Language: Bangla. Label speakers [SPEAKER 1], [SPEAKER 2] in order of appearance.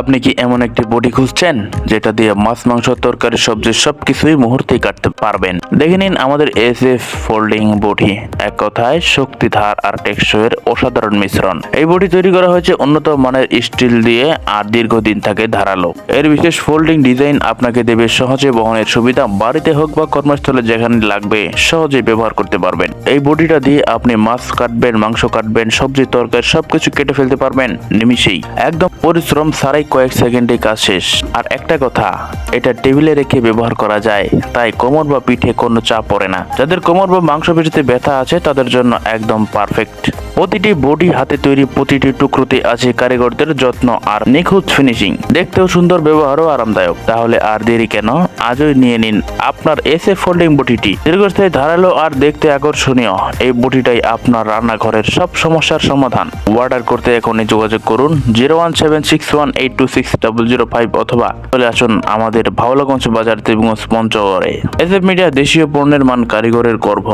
[SPEAKER 1] আপনি কি এমন একটি বডি খুঁজছেন? যেটা দিয়ে মাছ, মাংস, তরকারি, সবজি, সবকিছুই মুহূর্তেই কাটতে পারবেন। দেখে নিন আমাদের এস এফ ফোল্ডিং বডি। এক কথায় শক্তিধার আর টেকসইয়ের অসাধারণ মিশ্রণ। এই বডি তৈরি করা হয়েছে উন্নত মানের স্টিল দিয়ে আর দীর্ঘদিন থাকে ধারালো। এর বিশেষ ফোল্ডিং ডিজাইন আপনাকে দেবে সহজে বহনের সুবিধা। বাড়িতে হোক বা কর্মস্থলে যেখানে লাগবে সহজে ব্যবহার করতে পারবেন। এই বডিটা দিয়ে আপনি মাছ কাটবেন, মাংস কাটবেন, সবজি, তরকারি, সবকিছু কেটে ফেলতে পারবেন নিমিষেই। একদম পরিশ্রম ছাড়াই কয়েক সেকেন্ডে কাজ শেষ। আর একটা কথা, এটা টেবিলে রেখে ব্যবহার করা যায়, তাই কোমর বা পিঠে কোনো চাপ পড়ে না। যাদের কোমর বা মাংস পেশিতে ব্যথা আছে, তাদের জন্য একদম পারফেক্ট প্রতিটি বডি হাতে তৈরি প্রতিটি টুকরোতে আছে কারিগরদের যত্ন আর নিখুঁত ফিনিশিং দেখতেও সুন্দর, ব্যবহারও আরামদায়ক। তাহলে আর দেরি কেন? আজই নিয়ে নিন আপনার এস ফোল্ডিং বটিটি। দীর্ঘস্থায়ী, ধারালো আর দেখতে আকর্ষণীয়। এই বটিটাই আপনার রান্নাঘরের সব সমস্যার সমাধান। অর্ডার করতে এখনই যোগাযোগ করুন, zero one seven six one eight two six double zero five অথবা চলে আসুন আমাদের ভাওলাগঞ্জ বাজার ত্রিভুগঞ্জ পঞ্চগড়ে এস এফ মিডিয়া দেশীয় পণ্যের মান কারিগরের গর্ভ